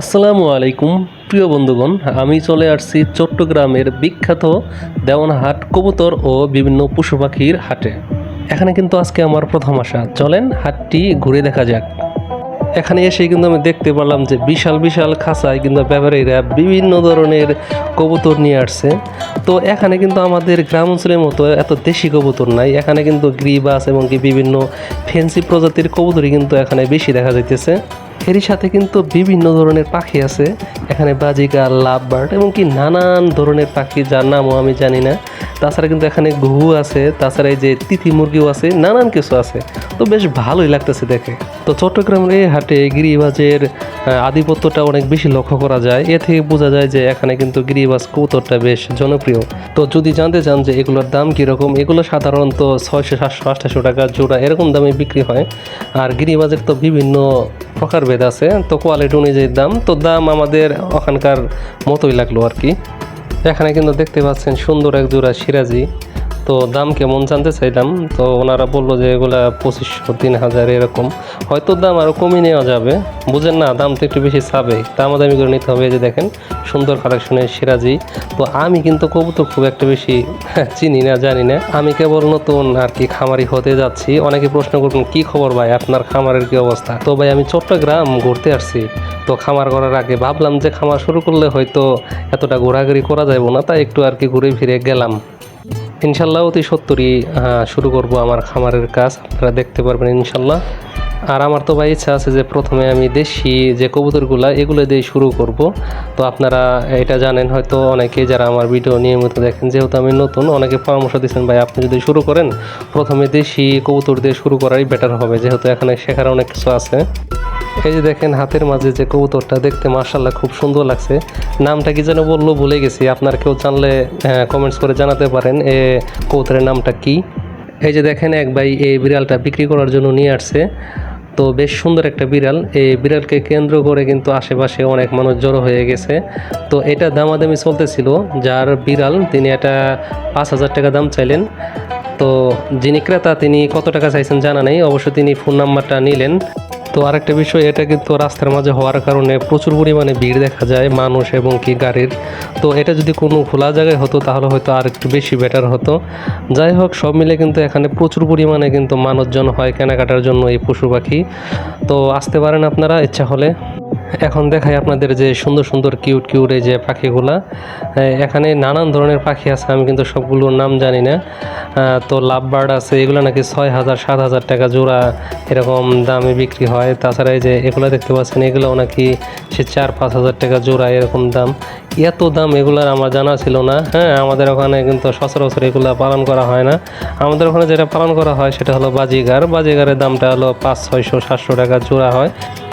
আসসালামু আলাইকুম, প্রিয় বন্ধুগণ। আমি চলে আসছি চট্টগ্রামের বিখ্যাত দেওয়ানহাট কবুতর ও বিভিন্ন পশু পাখির হাটে। এখানে কিন্তু আজকে আমার প্রথম আসা। চলেন হাটটি ঘুরে দেখা যাক। এখানে এসে কিন্তু আমি দেখতে পারলাম যে বিশাল বিশাল খাঁচায় কিন্তু ব্যাপারীরা বিভিন্ন ধরনের কবুতর নিয়ে আসছে। তো এখানে কিন্তু আমাদের গ্রাম অঞ্চলের মতো এত দেশি কবুতর নাই। এখানে কিন্তু গ্রিবাস এবং কি বিভিন্ন ফেন্সি প্রজাতির কবুতরই কিন্তু এখানে বেশি দেখা যাইতেছে। এরই সাথে কিন্তু বিভিন্ন ধরনের পাখি আছে। এখানে বাজিকা লাভ বার্ড এবং কি নানান ধরনের পাখি, যার নামও আমি জানি না। তাছাড়া কিন্তু এখানে ঘু আছে, তাছাড়া এই যে তিথি মুরগিও আছে, নানান কিছু আছে। তো বেশ ভালোই লাগতেছে দেখে। তো চট্টগ্রামের এই হাটে গিরিবাজের আধিপত্যটা অনেক বেশি লক্ষ্য করা যায়। এ থেকে বোঝা যায় যে এখানে কিন্তু গিরিবাজ কৌতরটা বেশ জনপ্রিয়। তো যদি জানতে চান যে এগুলোর দাম কীরকম, এগুলো সাধারণত ছয়শো, সাতশো, আটশো টাকা জোড়া এরকম দামে বিক্রি হয়। আর গিরিবাজের তো বিভিন্ন প্রকারভেদ আছে, তো কোয়ালিটি অনুযায়ী দাম। তো দাম আমাদের ওখানকার মতোই লাগল আর কি। এখানে কিন্তু দেখতে পাচ্ছেন সুন্দর এক জোড়া সিরাজি। তো দাম কেমন জানতে চাইলাম, তো ওনারা বলল যে এগুলা পঁচিশশো, তিন হাজার এরকম। হয়তো দাম আরও কমিয়ে নেওয়া যাবে। বুঝেন না, দাম তো একটু বেশি চাবে। দাম দামি করে নিতে হবে যে দেখেন, সুন্দর কালেকশনের সিরাজি। তো আমি কিন্তু কবুতর খুব একটা বেশি চিনি না, জানি না। আমি কেবল নতুন আর কি খামারি হতে যাচ্ছি। অনেকে প্রশ্ন করবেন, কি খবর ভাই? আপনার খামারের কি অবস্থা? তো ভাই, আমি চট্টগ্রাম ঘুরতে আসছি। তো খামার করার আগে ভাবলাম যে খামার শুরু করলে হয়তো এতটা ঘোরাঘুরি করা যাবে না। তাই একটু আর কি ঘুরে ফিরে গেলাম। ইনশাল্লাহ অতি সত্তরই শুরু করব আমার খামারের কাজ। আপনারা দেখতে পারবেন ইনশাল্লাহ। আর আমার তো ভাই ইচ্ছা আছে যে প্রথমে আমি দেশি যে কবুতরগুলা, এগুলো দিয়ে শুরু করব। তো আপনারা এটা জানেন হয়তো অনেকে যারা আমার ভিডিও নিয়মিত দেখেন, যেহেতু আমি নতুন, অনেকে পরামর্শ দিচ্ছেন, ভাই, আপনি যদি শুরু করেন, প্রথমে দেশি কবুতর দিয়ে শুরু করাই বেটার হবে। যেহেতু এখানে শেখার অনেক কিছু আছে। এই যে দেখেন হাতের মাঝে যে কবুতরটা দেখতে মার্শাল্লাহ খুব সুন্দর লাগছে। নামটা কি যেন বলল ভুলে গেছি, আপনার কেউ জানলে কমেন্টস করে জানাতে পারেন এ কবুতরের নামটা কি। এই যে দেখেন এক ভাই এই বিড়ালটা বিক্রি করার জন্য নিয়ে আসছে। তো বেশ সুন্দর একটা বিড়াল, এই বিড়ালকে কেন্দ্র করে কিন্তু আশেপাশে অনেক মানুষ জড়ো হয়ে গেছে। তো এটা দামাদামি চলতেছিল, যার বিড়াল তিনি এটা পাঁচ হাজার টাকা দাম চাইলেন। তো যিনি ক্রেতা তিনি কত টাকা চাইছেন জানা নেই, অবশ্য তিনি ফোন নাম্বারটা নিলেন। তো আরেকটা বিষয়, এটা কিন্তু রাস্তার মাঝে হওয়ার কারণে প্রচুর পরিমাণে ভিড় দেখা যায় মানুষ এবং কি গাড়ির। তো এটা যদি কোনো খোলা জায়গায় হতো তাহলে হয়তো আর একটু বেশি বেটার হতো। যাই হোক, সব মিলে কিন্তু এখানে প্রচুর পরিমাণে কিন্তু মানুষজন হয় কেনাকাটার জন্য এই পশু পাখি। তো আসতে পারেন আপনারা, ইচ্ছা হলে। এখন দেখাই আপনাদের যে সুন্দর সুন্দর কিউট কিউট এই যে পাখিগুলা। এখানে নানান ধরনের পাখি আছে, আমি কিন্তু সবগুলোর নাম জানি না। তো লাভ বার্ড আছে, এগুলো নাকি ছয় হাজার, সাত হাজার টাকা জোড়া এরকম দামে বিক্রি হয়। তাছাড়া এই যে এগুলো দেখতে পাচ্ছেন, এগুলোও নাকি সে চার, পাঁচ হাজার টাকা জোড়া এরকম দাম। এত দাম এগুলার আমার জানা ছিল না হ্যাঁ আমাদের ওখানে কিন্তু সচরাচর এগুলো পালন করা হয় না। আমাদের ওখানে যেটা পালন করা হয় সেটা হলো বাজিগার। বাজিগারের দামটা হলো পাঁচ, ছয়শো, সাতশো টাকা জোড়া হয়।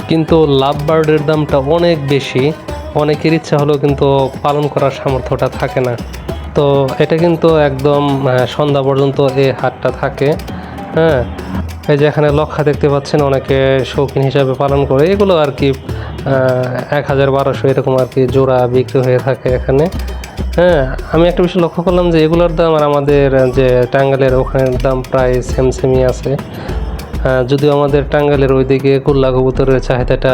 কিন্তু লাভ বার্ডের দামটা অনেক বেশি। অনেকের ইচ্ছা হলেও কিন্তু পালন করার সামর্থ্যটা থাকে না। তো এটা কিন্তু একদম সন্ধ্যা পর্যন্ত এই হাটটা থাকে। হ্যাঁ এই যে এখানে লক্ষা দেখতে পাচ্ছেন, অনেকে শৌখিন হিসাবে পালন করে। এগুলো আর কি এক হাজার বারোশো এরকম আর কি জোড়া বিক্রি হয়ে থাকে এখানে। হ্যাঁ আমি একটা বিষয় লক্ষ্য করলাম যে এগুলোর দাম আর আমাদের যে টাঙ্গালের ওখানের দাম প্রায় সেম সেমই আছে। যদিও আমাদের টাঙ্গাইলের ওইদিকে কুল্লা কবুতরের চাহিদাটা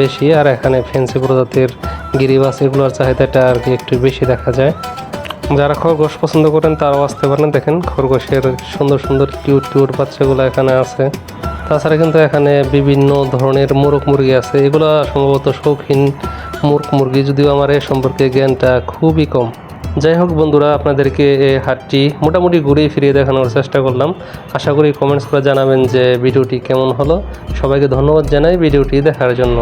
বেশি, আর এখানে ফেন্সি প্রজাতির গিরিবাস এগুলোর চাহিদাটা আর কি একটু বেশি দেখা যায়। যারা খরগোশ পছন্দ করেন তারাও আসতে পারেন। দেখেন খরগোশের সুন্দর সুন্দর কিউট কিউট বাচ্চাগুলো এখানে আছে। তাছাড়া কিন্তু এখানে বিভিন্ন ধরনের মোরগ মুরগি আছে। এগুলো সম্ভবত শৌখিন মুরগ মুরগি, যদিও আমার এ সম্পর্কে জ্ঞানটা খুবই কম। যাই হোক বন্ধুরা, আপনাদেরকে এই হাটটি মোটামুটি ঘুরিয়ে ফিরিয়ে দেখানোর চেষ্টা করলাম। আশা করি কমেন্টস করে জানাবেন যে ভিডিওটি কেমন হলো। সবাইকে ধন্যবাদ জানাই ভিডিওটি দেখার জন্য।